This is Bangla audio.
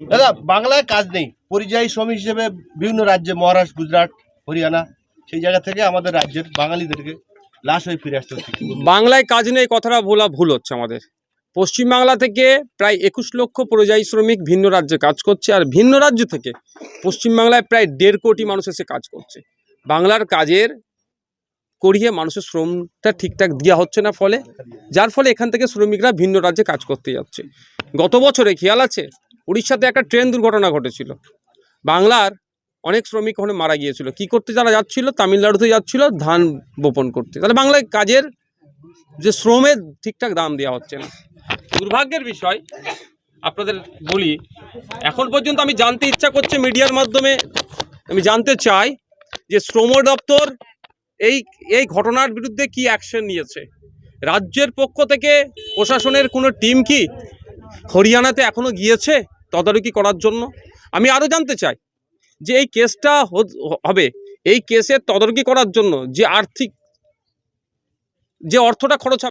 দাদা, বাংলায় কাজ নেই। পরিযায়ী শ্রমিক হিসেবে বিভিন্ন রাজ্যে, মহারাষ্ট্র, গুজরাট, হরিয়ানা, সেই জায়গা থেকে আমাদের রাজ্যের বাঙালিদেরকে লাশ হয়ে ফিরে আসতে হচ্ছে। বাংলায় কাজ নেই, কথাটা বলা ভুল হচ্ছে আমাদের। পশ্চিমবাংলা থেকে প্রায় একুশ লক্ষ পরিযায়ী শ্রমিক ভিন্ন রাজ্যে কাজ করছে, আর ভিন্ন রাজ্য থেকে পশ্চিমবাংলায় প্রায় দেড় কোটি মানুষ এসে কাজ করছে। বাংলার কাজের করিয়ে মানুষের শ্রমটা ঠিকঠাক দেওয়া হচ্ছে না ফলে, যার ফলে এখান থেকে শ্রমিকরা ভিন্ন রাজ্যে কাজ করতে যাচ্ছে। গত বছরে খেয়াল আছে? উড়িষ্যাতে একটা ট্রেন দুর্ঘটনা ঘটেছিল। বাংলার অনেক শ্রমিক ওখানে মারা গিয়েছিল। কি করতে যারা যাচ্ছিল? তামিলনাড়ুতে যাচ্ছিল, ধান বপন করতে। তাহলে বাংলায় কাজের যে শ্রমের ঠিকঠাক দাম দেওয়া হচ্ছে না। দুর্ভাগ্যের বিষয়, আপনাদের বলি, এখন পর্যন্ত আমি জানতে ইচ্ছা করছে মিডিয়ার মাধ্যমে, আমি জানতে চাই যে শ্রম দপ্তর এই এই ঘটনার বিরুদ্ধে কি অ্যাকশন নিয়েছে। রাজ্যের পক্ষ থেকে প্রশাসনের কোনো টিম কি হরিয়ানাতে এখনও গিয়েছে? তদারকি করার জন্য। আমি আরও জানতে চাই যে এই কেসটা হবে। এই কেসের তদারকি করার জন্য যে আর্থিক, যে অর্থটা খরচ